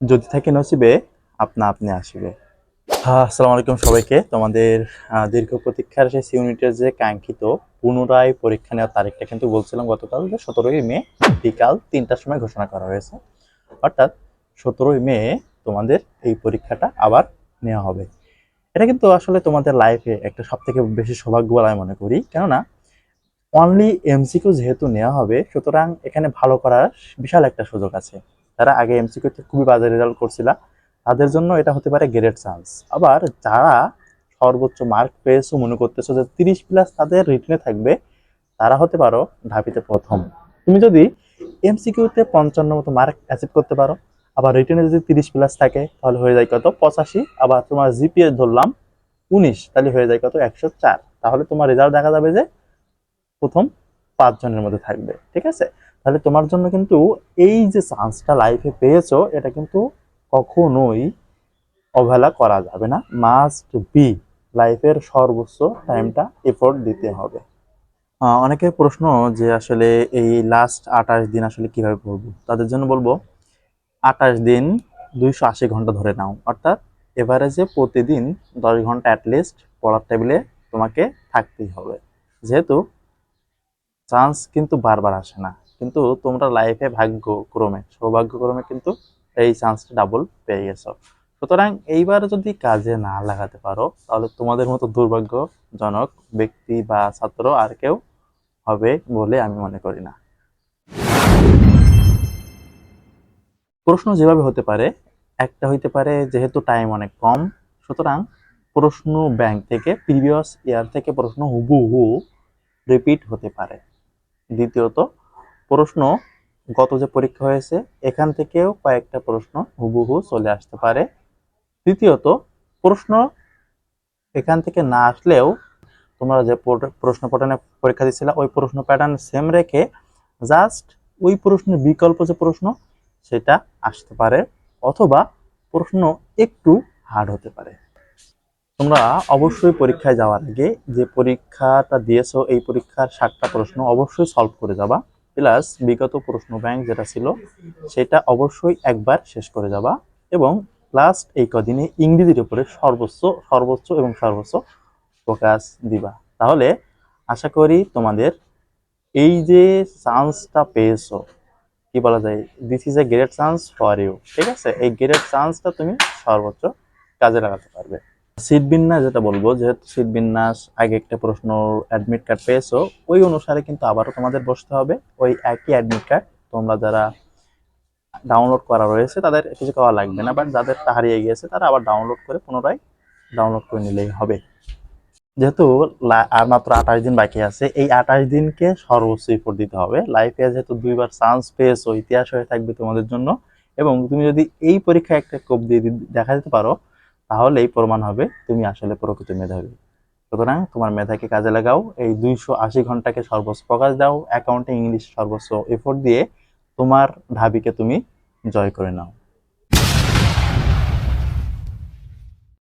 যদি থাকে নসিবে, আপনা আপনি আসবে। হ্যাঁ আসসালামু আলাইকুম সবাইকে। তোমাদের দীর্ঘ প্রতীক্ষার শেষ ইউনিটের যে কাঙ্ক্ষিত পুনরায় পরীক্ষা নেওয়ার তারিখটা কিন্তু বলছিলাম গতকাল যে সতেরোই মে বিকাল তিনটার সময় ঘোষণা করা হয়েছে। অর্থাৎ সতেরোই মে তোমাদের এই পরীক্ষাটা আবার নেওয়া হবে। এটা কিন্তু আসলে তোমাদের লাইফে একটা সব থেকে বেশি সৌভাগ্য বলে মনে করি। কেননা অনলি এমসিকিউ যেহেতু নেওয়া হবে, সুতরাং এখানে ভালো করার বিশাল একটা সুযোগ আছে। যারা আগে এমসিকিউতে খুবই বাজে রেজাল্ট করছিল। তাদের জন্য এটা হতে পারে গ্রেট চান্স আবার যারা সর্বোচ্চ মার্ক পেয়েছ, মনে করতেছো যে তিরিশ প্লাস তাদের রিটেনে থাকবে, তারা হতে পারো ঢাবিতে প্রথম। তুমি যদি এমসিকিউতে পঞ্চান্ন মতো মার্ক অ্যাচিভ করতে পারো, আবার রিটেনে যদি তিরিশ প্লাস থাকে, তাহলে হয়ে যায় কত? পঁচাশি। আবার তোমার জিপিএ ধরলাম, উনিশ। তাহলে হয়ে যায় কত? একশো চার। তাহলে তোমার রেজাল্ট দেখা যাবে যে প্রথম পাঁচজনের মধ্যে থাকবে। ঠিক আছে? তাহলে তোমার জন্য কিন্তু এই যে চান্সটা লাইফে পেয়েছ, এটা কিন্তু কখনোই অবহেলা করা যাবে না। মাস্ট বি লাইফের সর্বোচ্চ টাইমটা এফোর্ট দিতে হবে। অনেকের প্রশ্ন যে আসলে এই লাস্ট আঠাশ দিন আসলে কীভাবে পড়ব তাদের জন্য বলব, আঠাশ দিন দুইশো আশি ঘণ্টা ধরে নাও। অর্থাৎ এভারেজে প্রতিদিন দশ ঘণ্টা অ্যাটলিস্ট পড়ার টেবিলে তোমাকে থাকতেই হবে। যেহেতু চান্স কিন্তু বারবার আসে না। কিন্তু তোমরা লাইফে ভাগ্যক্রমে, সৌভাগ্যক্রমে কিন্তু এই চান্সটা ডাবল পেয়ে গেছো। সুতরাং এইবার যদি কাজে না লাগাতে পারো, তাহলে তোমাদের মতো দুর্ভাগ্যজনক ব্যক্তি বা ছাত্র আর কেউ হবে বলে আমি মনে করি না। প্রশ্ন যেভাবে হতে পারে, একটা হইতে পারে যেহেতু টাইম অনেক কম, সুতরাং প্রশ্ন ব্যাংক থেকে প্রিভিয়াস ইয়ার থেকে প্রশ্ন হুবহু রিপিট হতে পারে। দ্বিতীয়ত প্রশ্ন গত যে পরীক্ষা হয়েছে, এখান থেকেও কয়েকটা প্রশ্ন হুবহু চলে আসতে পারে। তৃতীয়ত প্রশ্ন এখান থেকে না আসলেও তোমরা যে পর- প্রশ্ন প্যাটার্নে পরীক্ষা দিচ্ছিলে, ওই প্রশ্ন প্যাটার্ন সেম রেখে জাস্ট ওই প্রশ্নের বিকল্প যে প্রশ্ন, সেটা আসতে পারে অথবা প্রশ্ন একটু হার্ড হতে পারে। তোমরা অবশ্যই পরীক্ষায় যাওয়ার আগে যে পরীক্ষাটা দিয়েছ, এই পরীক্ষার সাতটা প্রশ্ন অবশ্যই সলভ করে যাবা। প্লাস বিগত প্রশ্ন ব্যাংক যেটা ছিল, সেটা অবশ্যই একবার শেষ করে যাবা এবং লাস্ট এই কদিনে ইংরেজির উপরে সর্বোচ্চ সর্বোচ্চ এবং সর্বোচ্চ ফোকাস দিবা। তাহলে আশা করি তোমাদের এই যে চান্সটা পেয়েছ, কি বলা যায় this is a great chance for you ঠিক আছে? এই গ্রেট চান্সটা তুমি সর্বোচ্চ কাজে লাগাতে পারবে। সিট বিন্যাস যেটা বলব, যেহেতু সিট বিন্যাস, আগে একটা প্রশ্ন অ্যাডমিট কার্ড পেয়েছ, ওই অনুসারে কিন্তু আবারও তোমাদের বসতে হবে। ওই একই অ্যাডমিট কার্ড তোমরা যারা ডাউনলোড করা রয়েছে, তাদের কিছু করা লাগবে না বাট যাদের হারিয়ে গিয়েছে, তারা আবার ডাউনলোড করে পুনরায় ডাউনলোড করে নিলেই হবে। যেহেতু আর মাত্র আঠাশ দিন বাকি আছে, এই আঠাশ দিনকে সর্বোচ্চ ইফোর্ট দিতে হবে। লাইফে যেহেতু দুইবার চান্স পেয়েছ, ইতিহাস হয়ে থাকবে তোমাদের জন্য, এবং তুমি যদি এই পরীক্ষায় একটা কোপ দিয়ে দেখা যেতে পারো তাহলেই প্রমাণ হবে তুমি আসলে প্রকৃত মেধাবী। সুতরাং তোমার মেধাকে কাজে লাগাও, এই দুইশো আশি ঘন্টাকে সর্বোচ্চ প্রকাশ দাও, অ্যাকাউন্টে ইংলিশ সর্বোচ্চ এফোর্ট দিয়ে তোমার ঢাবিকে তুমি জয় করে নাও।